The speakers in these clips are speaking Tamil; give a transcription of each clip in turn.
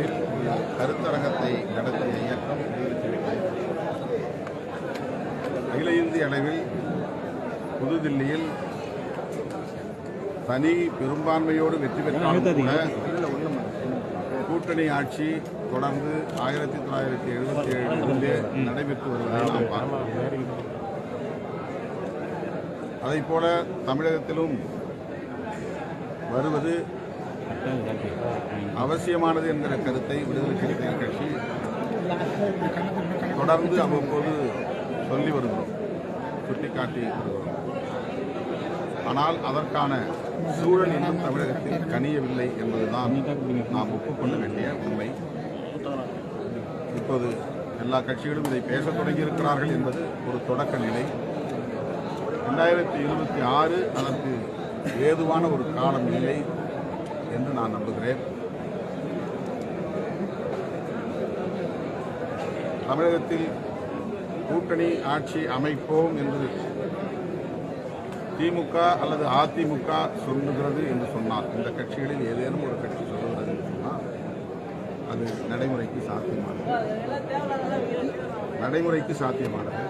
நாளில் கருத்தரங்கத்தை நடத்திய இயக்கம் அகில இந்திய அளவில் புதுதில்லியில் தனி பெரும்பான்மையோடு வெற்றி பெற்றாலும் கூட கூட்டணி ஆட்சி தொடர்ந்து ஆயிரத்தி தொள்ளாயிரத்தி எழுபத்தி ஏழிலிருந்தே நடைபெற்று வருவதை நாம் அதைப் போல தமிழகத்திலும் வருவது அவசியமானது என்கிற கருத்தை விடுதலை சிறுத்தைகள் கட்சி தொடர்ந்து அவ்வப்போது சொல்லி வருகிறோம் சுட்டிக்காட்டி வருகிறோம். ஆனால் அதற்கான சூழல் இன்னும் தமிழகத்தில் கனியவில்லை என்பதுதான் நாம் ஒப்புக்கொள்ள வேண்டிய உண்மை. இப்போது எல்லா கட்சிகளும் இதை பேசத் தொடங்கியிருக்கிறார்கள் என்பது ஒரு தொடக்க நிலை. ரெண்டாயிரத்தி இருபத்தி ஆறு அதற்கு ஏதுவான ஒரு காலம் இல்லை. என்று நான் நம்புகிறேன். தமிழகத்தில் கூட்டணி ஆட்சி அமைப்போம் என்று திமுக அல்லது அதிமுக சொல்லுகிறது என்று சொன்னால் இந்த கட்சிகளில் ஏதேனும் ஒரு கட்சி சொல்லுகிறது என்று சொன்னால் அது நடைமுறைக்கு சாத்தியமானது. நடைமுறைக்கு சாத்தியமானது.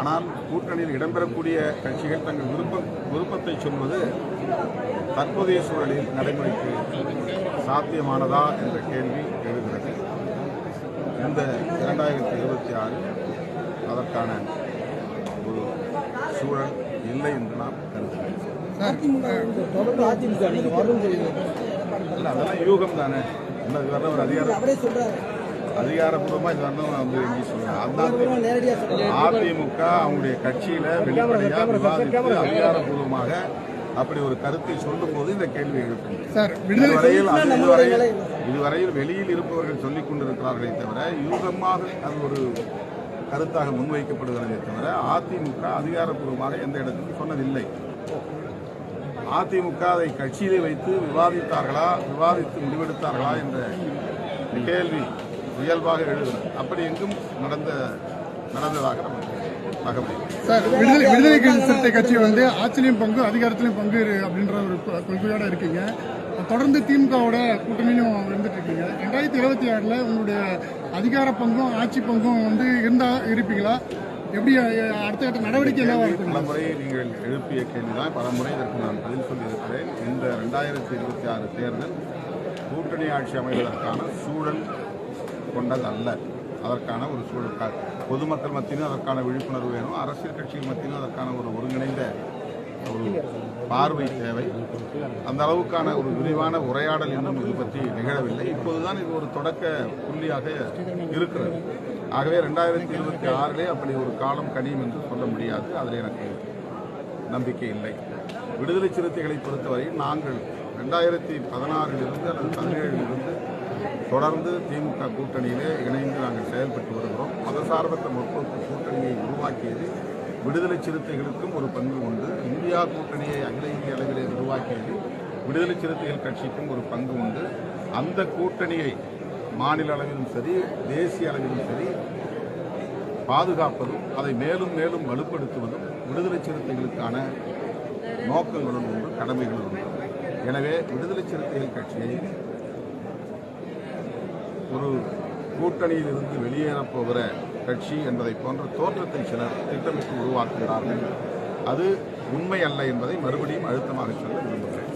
ஆனால் கூட்டணியில் இடம்பெறக்கூடிய கட்சிகள் தங்கள் விருப்பம் விருப்பத்தை சொல்வது தற்போதைய சூழலில் நடைமுறைக்கு சாத்தியமானதா என்ற கேள்வி எழுகிறது. இந்த இரண்டாயிரத்தி இருபத்தி ஆறு அதற்கான ஒரு சூழல் இல்லை என்று நான் கருதுகிறேன். இல்லை அதெல்லாம் யூகம் தானே இது வரணும் ஒரு அதிகார அப்படியே சொல்றாரு. அதிகாரப்பூர்வமாக இது வரணும் வந்து எங்கேயும் சொல்லுவேன் அந்த அதிமுக அவங்களுடைய கட்சியில வெளிப்படையா விவாதித்து அதிகாரப்பூர்வமாக அப்படி ஒரு கருத்தை சொல்லும் போது இந்த கேள்வி எழுப்பும் இதுவரையில் இதுவரையில் இதுவரையில் வெளியில் இருப்பவர்கள் சொல்லிக் கொண்டிருக்கிறார்களே தவிர யூகமாக அது ஒரு கருத்தாக முன்வைக்கப்படுகிறதே தவிர அதிமுக அதிகாரப்பூர்வமாக எந்த இடத்திலும் சொன்னதில்லை. அதிமுக அதை கட்சியிலே வைத்து விவாதித்தார்களா விவாதித்து முடிவெடுத்தார்களா என்ற கேள்வி இயல்பாக எழுதுகிறது அப்படி எங்கும் நடந்த நடந்ததாக நமக்கு. சார் விடுதலை விடுதலை சிறுத்தை கட்சி வந்து ஆட்சியிலையும் பங்கு அதிகாரத்திலையும் பங்கு அப்படின்ற ஒரு கொள்கையோட இருக்கீங்க. தொடர்ந்து திமுகவோட கூட்டணியும் இருந்துட்டு இருக்கீங்க. ரெண்டாயிரத்தி இருபத்தி ஆறுல உங்களுடைய அதிகார பங்கும் ஆட்சி பங்கும் வந்து இருந்தா இருப்பீங்களா? எப்படி அடுத்த கட்ட நடவடிக்கை என்னவா இருக்கும்? பல முறை நீங்கள் எழுப்பிய கேள்விதான். பல முறை இதற்கு நான் பதில் சொல்லியிருக்கிறேன். இந்த ரெண்டாயிரத்தி இருபத்தி ஆறு தேர்தல் கூட்டணி ஆட்சி அமைவதற்கான சூழல் கொண்டதல்ல அதற்கான ஒரு சூழல் பொதுமக்கள் மத்தியிலும் அதற்கான விழிப்புணர்வு வேணும். அரசியல் கட்சிகள் மத்தியிலும் அதற்கான ஒரு ஒருங்கிணைந்த ஒரு பார்வை தேவை. அந்த அளவுக்கான ஒரு விரிவான உரையாடல் இன்னும் இது பற்றி நிகழவில்லை. இப்போதுதான் இது ஒரு தொடக்க புள்ளியாக இருக்கிறது. ஆகவே ரெண்டாயிரத்தி இருபத்தி ஆறிலே அப்படி ஒரு காலம் கனியும் என்று சொல்ல முடியாது. அதில் எனக்கு நம்பிக்கை இல்லை. விடுதலை சிறுத்தைகளை பொறுத்தவரை நாங்கள் ரெண்டாயிரத்தி பதினாறிலிருந்து அல்லது பதினேழிலிருந்து தொடர்ந்து திமுக கூட்டணியிலே இணைந்து நாங்கள் செயல்பட்டு வருகிறோம். மதசார்பற்ற முற்போக்கு கூட்டணியை உருவாக்கியது விடுதலை சிறுத்தைகளுக்கும் ஒரு பங்கு உண்டு. இந்தியா கூட்டணியை அகில இந்திய அளவிலே உருவாக்கியது விடுதலை சிறுத்தைகள் கட்சிக்கும் ஒரு பங்கு உண்டு. அந்த கூட்டணியை மாநில அளவிலும் சரி தேசிய அளவிலும் சரி பாதுகாப்பதும் அதை மேலும் மேலும் வலுப்படுத்துவதும் விடுதலை சிறுத்தைகளுக்கான நோக்கங்களும் உண்டு கடமைகளும் உண்டு. எனவே விடுதலை சிறுத்தைகள் கட்சியை ஒரு கூட்டணியில் இருந்து வெளியேறப் கட்சி என்பதை போன்ற தோற்றத்தை சிலர் திட்டமிட்டு உருவாக்குகிறார்கள். அது உண்மை அல்ல என்பதை மறுபடியும் அழுத்தமாக சொல்ல விரும்புகிறேன்.